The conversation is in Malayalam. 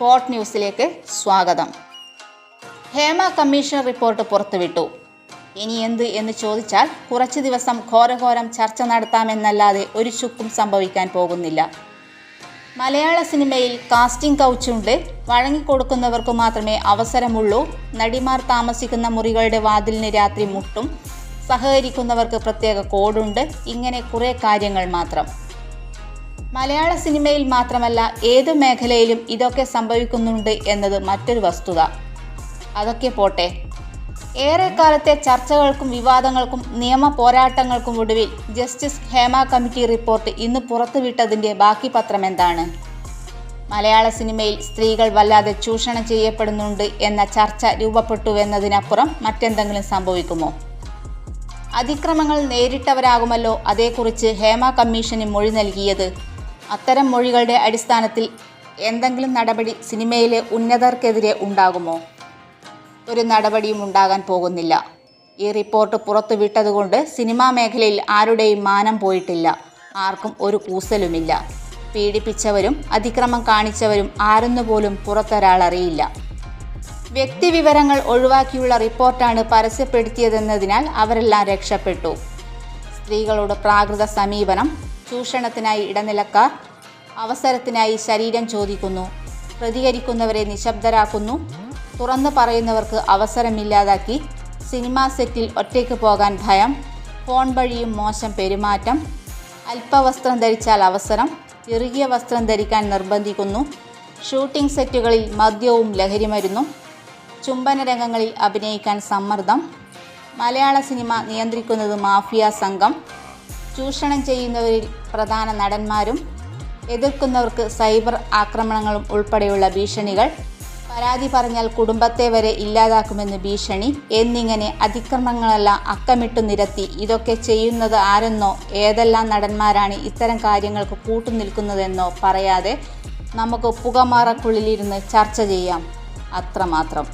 സ്പോട്ട് ന്യൂസിലേക്ക് സ്വാഗതം. ഹേമ കമ്മീഷൻ റിപ്പോർട്ട് പുറത്തുവിട്ടു. ഇനി എന്ത് എന്ന് ചോദിച്ചാൽ കുറച്ച് ദിവസം ഘോരഘോരം ചർച്ച നടത്താമെന്നല്ലാതെ ഒരു ചുക്കും സംഭവിക്കാൻ പോകുന്നില്ല. മലയാള സിനിമയിൽ കാസ്റ്റിംഗ് കൗച്ചുണ്ട്. വഴങ്ങിക്കൊടുക്കുന്നവർക്ക് മാത്രമേ അവസരമുള്ളൂ. നടിമാർ താമസിക്കുന്ന മുറികളുടെ വാതിലിന് രാത്രി മുട്ടും. സഹകരിക്കുന്നവർക്ക് പ്രത്യേക കോഡുണ്ട്. ഇങ്ങനെ കുറേ കാര്യങ്ങൾ മാത്രം. മലയാള സിനിമയിൽ മാത്രമല്ല ഏത് മേഖലയിലും ഇതൊക്കെ സംഭവിക്കുന്നുണ്ട് എന്നത് മറ്റൊരു വസ്തുത. അതൊക്കെ പോട്ടെ. ഏറെക്കാലത്തെ ചർച്ചകൾക്കും വിവാദങ്ങൾക്കും നിയമ പോരാട്ടങ്ങൾക്കും ഒടുവിൽ ജസ്റ്റിസ് ഹേമ കമ്മിറ്റി റിപ്പോർട്ട് ഇന്ന് പുറത്തുവിട്ടതിന്റെ ബാക്കി പത്രം എന്താണ്? മലയാള സിനിമയിൽ സ്ത്രീകൾ വല്ലാതെ ചൂഷണം ചെയ്യപ്പെടുന്നുണ്ട് എന്ന ചർച്ച രൂപപ്പെട്ടുവെന്നതിനപ്പുറം മറ്റെന്തെങ്കിലും സംഭവിക്കുമോ? അതിക്രമങ്ങൾ നേരിട്ടവരാകുമല്ലോ അതേക്കുറിച്ച് ഹേമ കമ്മീഷന് മൊഴി നൽകിയത്. അത്തരം മൊഴികളുടെ അടിസ്ഥാനത്തിൽ എന്തെങ്കിലും നടപടി സിനിമയിലെ ഉന്നതർക്കെതിരെ ഉണ്ടാകുമോ? ഒരു നടപടിയും ഉണ്ടാകാൻ പോകുന്നില്ല. ഈ റിപ്പോർട്ട് പുറത്തുവിട്ടതുകൊണ്ട് സിനിമാ മേഖലയിൽ ആരുടെയും മാനം പോയിട്ടില്ല. ആർക്കും ഒരു കൂസലുമില്ല പീഡിപ്പിച്ചവരും അതിക്രമം കാണിച്ചവരും ആരെന്നു പോലും പുറത്തൊരാളറിയില്ല. വ്യക്തിവിവരങ്ങൾ ഒഴിവാക്കിയുള്ള റിപ്പോർട്ടാണ് പരസ്യപ്പെടുത്തിയതെന്നതിനാൽ അവരെല്ലാം രക്ഷപ്പെട്ടു. സ്ത്രീകളോട് പ്രാകൃത സമീപനം ചൂഷണത്തിനായി ഇടനിലക്കാർ അവസരത്തിനായി ശരീരം ചോദിക്കുന്നു. പ്രതികരിക്കുന്നവരെ നിശബ്ദരാക്കുന്നു. തുറന്നു പറയുന്നവർക്ക് അവസരമില്ലാതാക്കി. സിനിമാ സെറ്റിൽ ഒറ്റയ്ക്ക് പോകാൻ ഭയം. ഫോൺ വഴിയും മോശം പെരുമാറ്റം. അല്പവസ്ത്രം ധരിച്ചാൽ അവസരം. ഇറുകിയ വസ്ത്രം ധരിക്കാൻ നിർബന്ധിക്കുന്നു. ഷൂട്ടിംഗ് സെറ്റുകളിൽ മദ്യവും ലഹരിമരുന്നും. ചുംബന രംഗങ്ങളിൽ അഭിനയിക്കാൻ സമ്മർദ്ദം. മലയാള സിനിമ നിയന്ത്രിക്കുന്നത് മാഫിയ സംഘം. ചൂഷണം ചെയ്യുന്നവരിൽ പ്രധാന നടന്മാരും എതിർക്കുന്നവർക്ക് സൈബർ ആക്രമണങ്ങളും ഉൾപ്പെടെയുള്ള ഭീഷണികൾ. പരാതി പറഞ്ഞാൽ കുടുംബത്തെ വരെ ഇല്ലാതാക്കുമെന്ന് ഭീഷണി. എന്നിങ്ങനെ അതിക്രമങ്ങളെല്ലാം അക്കമിട്ടു നിരത്തി. ഇതൊക്കെ ചെയ്യുന്നത് ആരെന്നോ ഏതെല്ലാം നടന്മാരാണ് ഇത്തരം കാര്യങ്ങൾക്ക് കൂട്ടുനിൽക്കുന്നതെന്നോ പറയാതെ നമുക്ക് പുകമാറക്കുള്ളിലിരുന്ന് ചർച്ച ചെയ്യാം. അത്രമാത്രം.